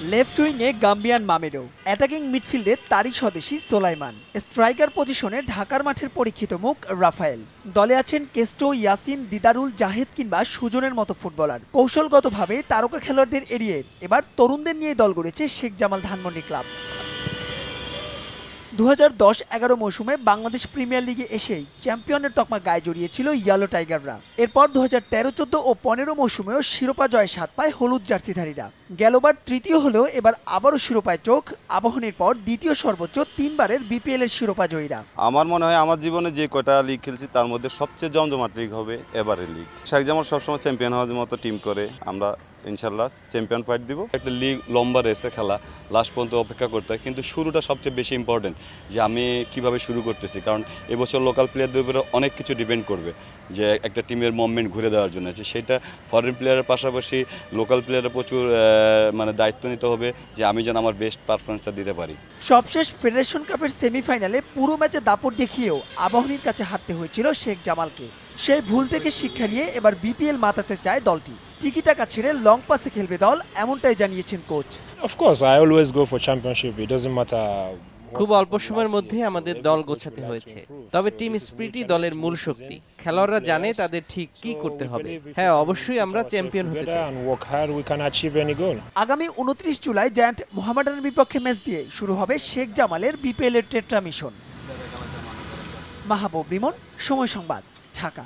Left উইংয়ে Gambian মামেরো attacking মিডফিল্ডে তারই স্বদেশী সোলাইমান। স্ট্রাইকার পজিশনে ঢাকার মাঠের পরীক্ষিত মুখ রাফায়েল। দলে আছেন কেস্টো ইয়াসিন, দিদারুল জাহেদ কিংবা সুজনের মতো ফুটবলার। কৌশলগতভাবে তারকা খেলোয়াড়দের এড়িয়ে এবার তরুণদের নিয়ে দল গড়েছে শেখ জামাল ধানমন্ডি ক্লাব। দু হাজার দশ এগারো মৌসুমে বাংলাদেশ প্রিমিয়ার লিগে এসেই চ্যাম্পিয়নের তকমা গায়ে জড়িয়েছিল ইয়েলো টাইগাররা এরপর দু হাজার তেরো, চোদ্দ ও পনেরো মৌসুমেও শিরোপা জয় স্বাদ পায় হলুদ জার্সিধারীরা। গেলবার তৃতীয় হলেও এবার আবারও শিরোপায় চোখ, আবাহনীর পর দ্বিতীয় সর্বোচ্চ তিনবারের বিপিএল এর শিরোপা জয়ীরা। আমার মনে হয় আমার জীবনে যে কয়টা লিগ খেলছি তার মধ্যে সবচেয়ে জমজমাট লিগ হবে এবারের লিগ শেখ জামাল সবসময় চ্যাম্পিয়ন হওয়ার মতো টিম করে, আমরা ইনশাল্লাহ চ্যাম্পিয়ন ফাইট দিব। একটা লিগ লম্বা রেসে খেলা লাস্ট পর্যন্ত অপেক্ষা করতে হয়। কিন্তু শুরুটা সবচেয়ে বেশি ইম্পর্টেন্ট যে আমি কীভাবে শুরু করতেছি। কারণ এবছর লোকাল প্লেয়ারদের উপরে অনেক কিছু ডিপেন্ড করবে যে একটা টিমের মুভমেন্ট ঘুরে দেওয়ার জন্য। যে সেটা ফরেন প্লেয়ারের পাশাপাশি লোকাল প্লেয়ারের প্রচুর মানে দায়িত্ব নিতে হবে যে আমি যেন আমার বেস্ট পারফরমেন্সটা দিতে পারি। সবশেষ ফেডারেশন কাপের সেমিফাইনালে পুরো ম্যাচে দাপট দেখিয়েও আবাহনীর কাছে হারতে হয়েছিল শেখ জামালকে। সেই ভুল থেকে শিক্ষা নিয়ে এবার বিপিএল মাতাতে চায় দলটি। টিকি টাকা ছেড়ে লং পাসে খেলবে দল এমনটাই জানিয়েছেন coach course, I always go for championship. It doesn't matter. খুব অল্প সময়ের মধ্যে আমাদের দল গোছাতে হয়েছে। তবে টিম স্পিরিটই দলের মূল শক্তি। খেলোয়াড়রা জানে তাদের ঠিক কি করতে হবে। হ্যাঁ অবশ্যই আমরা চ্যাম্পিয়ন হতে চাই. আগামী উনত্রিশ জুলাই জায়ান্ট মোহামেডানের বিপক্ষে ম্যাচ দিয়ে শুরু হবে শেখ জামালের বিপিএল এর টেট্রা মিশন। মাহবুব রিমন সময় সংবাদ ঢাকা।